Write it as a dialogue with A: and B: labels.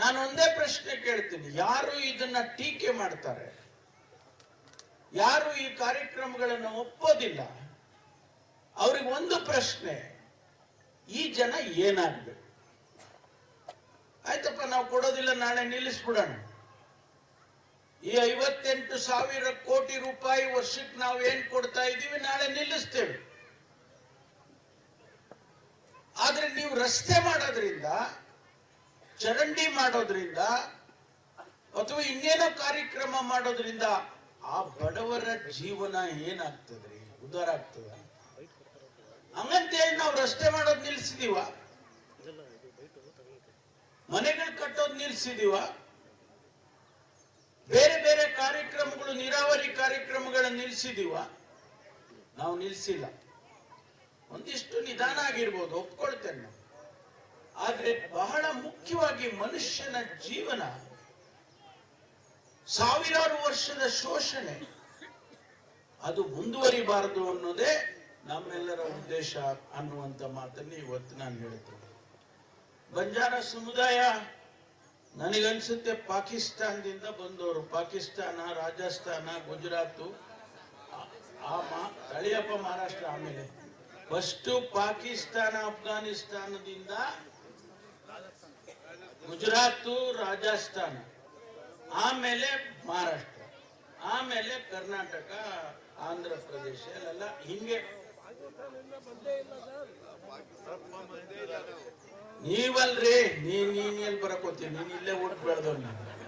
A: ನಾನು ಒಂದೇ ಪ್ರಶ್ನೆ ಕೇಳ್ತೀನಿ. ಯಾರು ಇದನ್ನ ಟೀಕೆ ಮಾಡ್ತಾರೆ? ಯಾರು ಈ ಕಾರ್ಯಕ್ರಮಗಳನ್ನು ಒಪ್ಪೋದಿಲ್ಲ? ಅವ್ರಿಗೆ ಒಂದು ಪ್ರಶ್ನೆ, ಈ ಜನ ಏನಾಗ್ಬೇಕು? ಆಯ್ತಪ್ಪ, ನಾವು ಕೊಡೋದಿಲ್ಲ, ನಾಳೆ ನಿಲ್ಲಿಸ್ಬಿಡೋಣ. ಈ ಐವತ್ತೆಂಟು ಸಾವಿರ ಕೋಟಿ ರೂಪಾಯಿ ವರ್ಷಕ್ಕೆ ನಾವು ಏನ್ ಕೊಡ್ತಾ ಇದ್ದೀವಿ, ನಾಳೆ ನಿಲ್ಲಿಸ್ತೇವೆ. ಆದ್ರೆ ನೀವು ರಸ್ತೆ ಮಾಡೋದ್ರಿಂದ ಚರಂಡಿ ಮಾಡೋದ್ರಿಂದ ಅಥವಾ ಇನ್ನೇನೋ ಕಾರ್ಯಕ್ರಮ ಮಾಡೋದ್ರಿಂದ ಆ ಬಡವರ ಜೀವನ ಏನಾಗ್ತದ್ರಿ? ಉದಾರ ಆಗ್ತದ? ಹಂಗಂತೇಳಿ ನಾವು ರಸ್ತೆ ಮಾಡೋದ್ ನಿಲ್ಸಿದೀವ. ಮನೆಗಳು ಕಟ್ಟೋದ್ ನಿಲ್ಸಿದೀವ. ಬೇರೆ ಬೇರೆ ಕಾರ್ಯಕ್ರಮಗಳು, ನೀರಾವರಿ ಕಾರ್ಯಕ್ರಮಗಳನ್ನು ನಿಲ್ಸಿದೀವ. ನಾವು ನಿಲ್ಸಿಲ್ಲ. ಒಂದಿಷ್ಟು ನಿಧಾನ ಆಗಿರ್ಬೋದು, ಒಪ್ಕೊಳ್ತೇನೆ ನಾವು ಆದ್ರೆ ಬಹಳ ಮುಖ್ಯವಾಗಿ ಮನುಷ್ಯನ ಜೀವನ ಸಾವಿರಾರು ವರ್ಷದ ಶೋಷಣೆ. ಅದು ಮುಂದುವರಿಬಾರದು ಅನ್ನೋದೇ ನಮ್ಮೆಲ್ಲರ ಉದ್ದೇಶ ಅನ್ನುವಂತ ಮಾತನ್ನು ಇವತ್ತು ನಾನು ಹೇಳ್ತೇನೆ. ಬಂಜಾರ ಸಮುದಾಯ, ನನಗನ್ಸುತ್ತೆ ಪಾಕಿಸ್ತಾನದಿಂದ ಬಂದವರು. ಪಾಕಿಸ್ತಾನ, ರಾಜಸ್ಥಾನ, ಗುಜರಾತು ಮಾ- ತಳಿಯಪ್ಪ ಮಹಾರಾಷ್ಟ್ರ ಆಮೇಲೆ. ಫಸ್ಟ್ ಪಾಕಿಸ್ತಾನ, ಅಫ್ಘಾನಿಸ್ತಾನದಿಂದ ಗುಜರಾತು, ರಾಜಸ್ಥಾನ, ಆಮೇಲೆ ಮಹಾರಾಷ್ಟ್ರ, ಆಮೇಲೆ ಕರ್ನಾಟಕ, ಆಂಧ್ರ ಪ್ರದೇಶ ಎಲ್ಲ ಹಿಂಗೆ. ನೀವಲ್ರಿ, ನೀನ್ ನೀನ್ ಎಲ್ಲಿ ಬರಕೋತೀನಿ ನೀನ್ ಇಲ್ಲೇ ಊಟ ಬೆಳೆದವ್